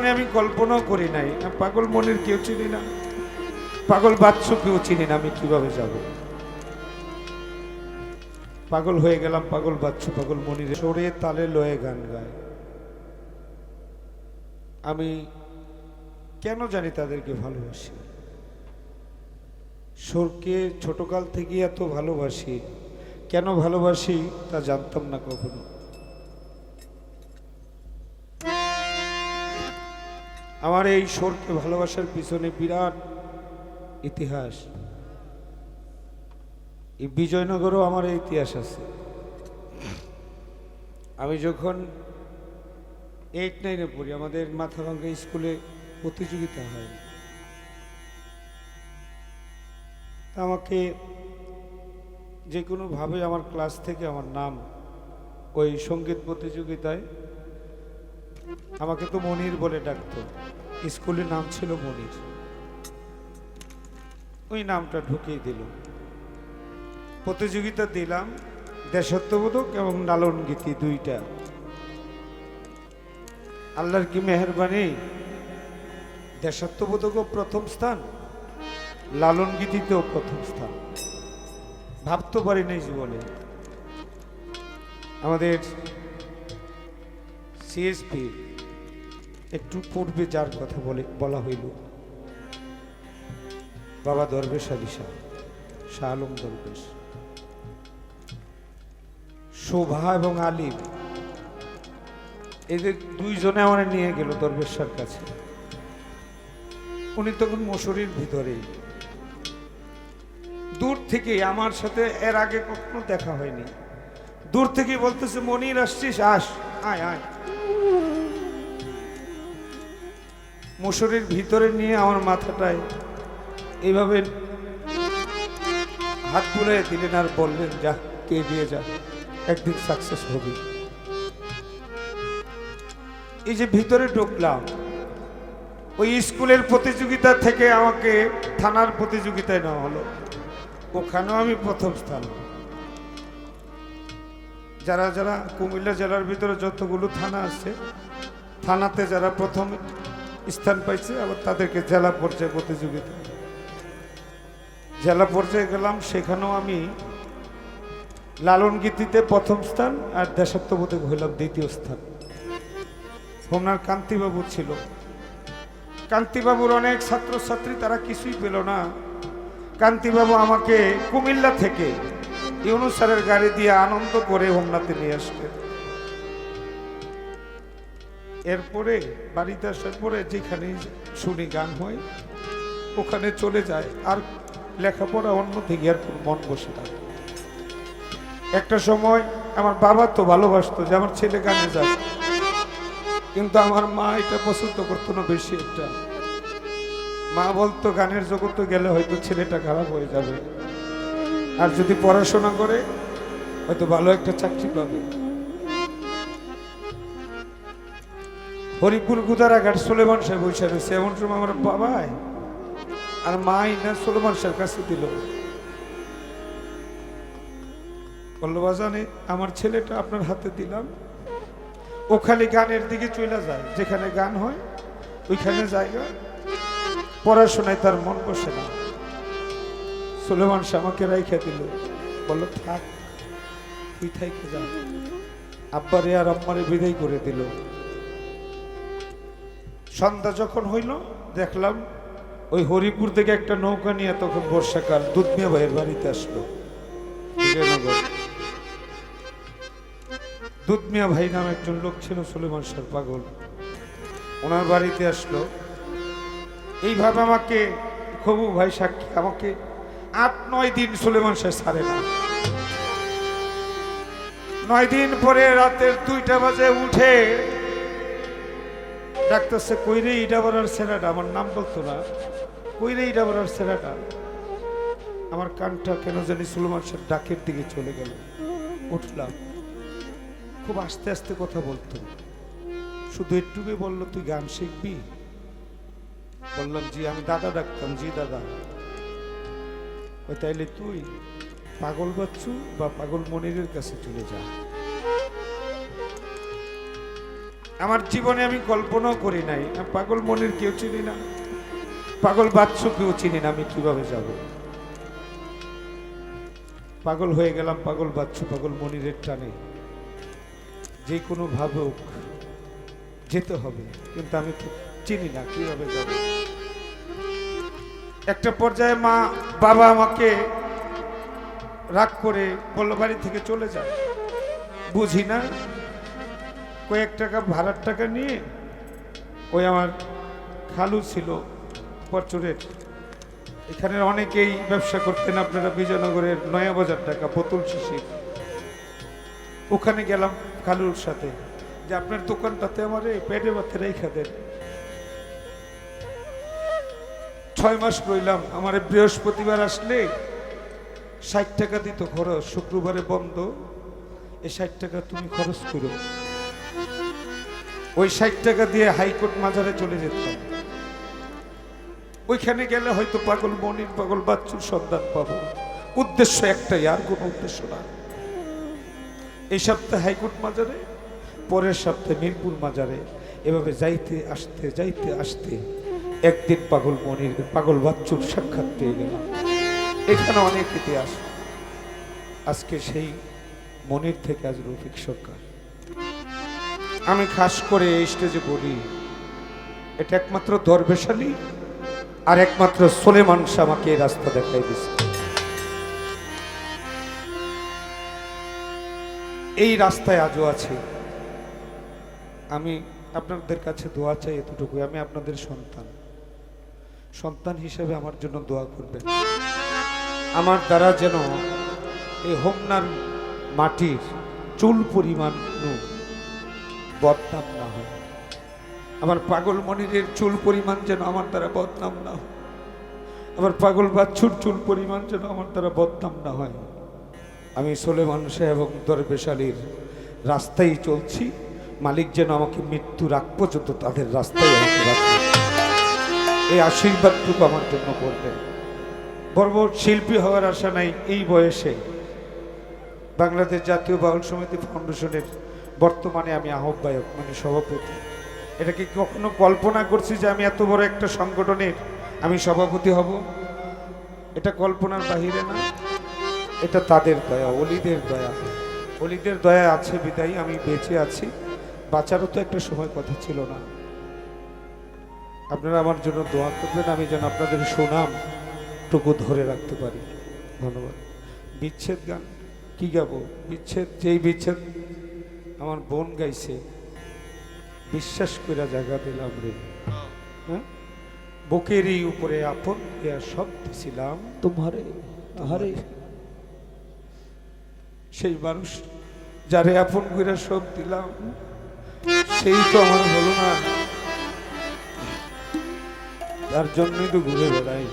মানে আমি কল্পনাও করি নাই। পাগল মনের কেউ চিনি না। পাগল কেউ চিনি না, আমি কীভাবে যাব? পাগল হয়ে গেলাম, পাগল পাগল মনির। সরে তালে লয়ে গান গায়। আমি কেন জানি তাদেরকে ভালোবাসি? সুরকে ছোটকাল থেকে এত ভালোবাসি, কেন ভালোবাসি তা জানতাম না কখনো। আমার এই সুরকে ভালোবাসার পিছনে বিরাট ইতিহাস। এই বিজয়নগরও আমার ইতিহাস আছে। আমি যখন এইট নাইনে পড়ি, আমাদের মাথাভাঙ্গা স্কুলে প্রতিযোগিতা হয়। আমাকে যে কোনোভাবে আমার ক্লাস থেকে আমার নাম ওই সংগীত প্রতিযোগিতায় আমাকে তো মনির বলে ডাকতো। স্কুলের নাম ছিল মনির। ওই নামটা ঢুকিয়ে দিল। প্রতিযোগিতা দিলাম দেশত্ববোধক এবং লালন গীতি দুইটা। আল্লাহর কি মেহরবানি? দেশাত্মবোধকও প্রথম স্থান লালন গীতিতেও প্রথম স্থান। ভাবতে পারি নাই জীবনে। আমাদের সিএসপি একটু পূর্বে যার কথা বলে, বলা হইল, বাবা দরবেশ আলী শাহ শাহ আলম দরবেশ। শোভা এবং আলিম, এদের দুইজনে আমার নিয়ে গেল দরবেশার কাছে। উনি তখন মশুরির ভিতরেই দূর থেকে আমার সাথে এর আগে কখনো দেখা হয়নি। দূর থেকে বলতেছে, মনির আসছিস? আস, আয় আয়। মশুরির ভিতরে নিয়ে আমার মাথাটায় এইভাবে হাত বুলাই দিলেন আর বললেন, যা, কে দিয়ে যা, একদিন সাকসেস হবি। এই যে ভিতরে ঢুকলাম, ওই স্কুলের প্রতিযোগিতা থেকে আমাকে থানার প্রতিযোগিতায় নেওয়া হলো। ওখানেও আমি প্রথম স্থান। যারা যারা কুমিল্লা জেলার ভিতরে যতগুলো থানা আছে, থানাতে যারা প্রথম স্থান পাইছে, আবার তাদেরকে জেলা পর্যায়ে প্রতিযোগিতা। জেলা পর্যায়ে গেলাম, সেখানেও আমি লালন গীতিতে প্রথম স্থান আর দেশাত্মবোধে হইলাম দ্বিতীয় স্থান। হোমনার কান্তিবাবু ছিল। কান্তিবাবুর অনেক ছাত্রছাত্রী, তারা কিছুই পেল না। কান্তিবাবু আমাকে কুমিল্লা থেকে ইউনুস স্যারের গাড়ি দিয়ে আনন্দ করে হোমনাতে নিয়ে আসলেন। এরপরে, বাড়িতে আসার পরে যেখানে শুনি গান হয়, ওখানে চলে যায়। আর লেখাপড়া অন্য থেকে আর মন বসে থাকে একটা সময় আমার বাবা তো ভালোবাসতো যে আমার ছেলে গানে যায়। কিন্তু আমার মা এটা পছন্দ করতো না বেশি একটা। মা বলতো, গানের জগতে গেলে হয়তো ছেলেটা খারাপ হয়ে যাবে। আর যদি পড়াশোনা করে, হয়তো ভালো একটা চাকরি পাবে। হরিপুর গুদারাঘাট সোলেমান সাহেব বসে রয়েছে এমন সময় আমার বাবাই আর মাই না সোলেমান সাহেব কাছে দিল। বলল আমার ছেলেটা আপনার হাতে দিলাম। ও খালি গানের দিকে চলে যায়। যেখানে গান হয়, ওইখানে জায়গা পড়াশোনায় তার মন বসে না। সুলেমান শাহ আমাকে রাইখা দিল। বলল, থাক, তুই থাইকে যা। আব্বারে আর আম্মারে বিদায় করে দিল। সন্ধ্যা যখন হইল, দেখলাম ওই হরিপুর থেকে একটা নৌকা নিয়ে তখন বর্ষাকাল দুধমিয়া ভাইয়ের বাড়িতে আসলো। দুধমিয়া ভাই নামে একজন লোক ছিল, সুলেমান শাহ পাগল। ওনার বাড়িতে আসলো। এইভাবে আমাকে, খবু ভাই সাক্ষী, আমাকে আট, নয় দিন সুলেমান শাহ ছাড়ে না। নয় দিন পরে রাতের দুইটা বাজে উঠে ডাক্তার সে কইরে ইটা বলার সেরাটা আমার নাম বলতো না। কইরে ইটা বলার সেরাটা আমার কানটা কেন জানি সুলেমান শাহ ডাকের দিকে চলে গেল। উঠলাম। খুব আস্তে আস্তে কথা বলতো। শুধু একটুকে বলল, তুই গান শিখবি? বললাম, জি, আমি দাদা ডাকতাম, জি দাদা। ওই তাইলে তুই পাগল বাচ্চু বা পাগল মনিরের কাছে চলে যা। আমার জীবনে আমি কল্পনাও করি নাই। পাগল মনের কেউ চিনি না। পাগল বাচ্চু কেউ চিনি না, আমি কীভাবে যাব? পাগল হয়ে গেলাম, পাগল বাচ্চু, পাগল মনিরের টানে। যে কোনো ভাবে হোক যেতে হবে, কিন্তু আমি চিনি না, কীভাবে যাব? একটা পর্যায়ে মা বাবা আমাকে রাগ করে বলল, বাড়ি থেকে চলে যায় বুঝি না কয়েক টাকা, ভাড়ার টাকা নিয়ে ওই আমার খালু ছিল পরচুরের এখানে অনেকেই ব্যবসা করতেন, আপনারা বিজয়নগরের নয়া বাজার টাকা বোতল শিশির। ওখানে গেলাম খালুর সাথে। যে আপনার দোকানটাতে আমার পেটে বাতে রেখা দেন। ছয় মাস রইলাম, আমার বৃহস্পতিবার আসলে ষাট টাকা দিত খরচ, শুক্রবারে বন্ধ, এই ষাট টাকা তুমি খরচ করো। ওই ষাট টাকা দিয়ে হাইকোর্ট মাজারে চলে যেতাম ওইখানে গেলে হয়তো পাগল মনির, পাগল বাচ্চুর সন্ধান পাবো। উদ্দেশ্য একটাই, আর কোনো উদ্দেশ্য না। এই সপ্তাহে হাইকোর্ট মাজারে, পরের সপ্তাহে মিরপুর মাজারে। এভাবে যাইতে, আসতে যাইতে, আসতে একদিন পাগল মনির, পাগল বাচ্চুর সাক্ষাৎ পেয়ে গেলাম। এখানে অনেক ইতিহাস। আজকে সেই মনির থেকে আজ রফিক সরকার। আমি খাস করে এই স্টেজে বলি, এটা একমাত্র দরবেশালী আর একমাত্র সোলেমান শাহ আমাকে এই রাস্তা দেখাই দিছে এই রাস্তায় আজও আছে। আমি আপনাদের কাছে দোয়া চাই এতটুকু আমি আপনাদের সন্তান। সন্তান হিসেবে আমার জন্য দোয়া করবেন। আমার দ্বারা যেন এই হোমনার মাটির চুল পরিমাণ বদনাম না হয়। আমার পাগল মনিরের চুল পরিমাণ যেন আমার দ্বারা বদনাম না হয়। আমার পাগল বাচ্চুর চুল পরিমাণ যেন আমার দ্বারা বদনাম না হয়। আমি সোলেমান শাহ এবং দরবেশালীর রাস্তায় চলছি। মালিক যেন আমাকে মৃত্যু আগ পর্যন্ত তাদের রাস্তায় আমাকে রাখে। এই আশীর্বাদটুকু আমার জন্য করবেন। বড় শিল্পী হওয়ার আশা নাই এই বয়সে। বাংলাদেশ জাতীয় বাউল সমিতি ফাউন্ডেশনের বর্তমানে আমি আহ্বায়ক মানে সভাপতি। এটা কি কখনো কল্পনা করছি যে আমি এত বড় একটা সংগঠনের আমি সভাপতি হব। এটা কল্পনার বাহিরে না। এটা তাদের দয়া, অলিদের দয়া। অলিদের দয়া আছে বিদায়ী, আমি বেঁচে আছি। বাঁচারও তো একটা সময় কথা ছিল না। আপনারা আমার জন্য দোয়া করবেন, আমি যেন আপনাদের সুনাম টুকু ধরে রাখতে পারি। ধন্যবাদ। বিচ্ছেদ গান, কি গাবো? বিচ্ছেদ, যেই বিচ্ছেদ আমার বোন গাইছে বিশ্বাস করে জায়গা দিলাম রে। হ্যাঁ? বুকেরই উপরে আপন সব ছিলাম তোমারে আহারে সেই মানুষ যারে আপন করে সব দিলাম সেই তো আমার হলো না। তার জন্যই তো ঘুরে বেড়াই।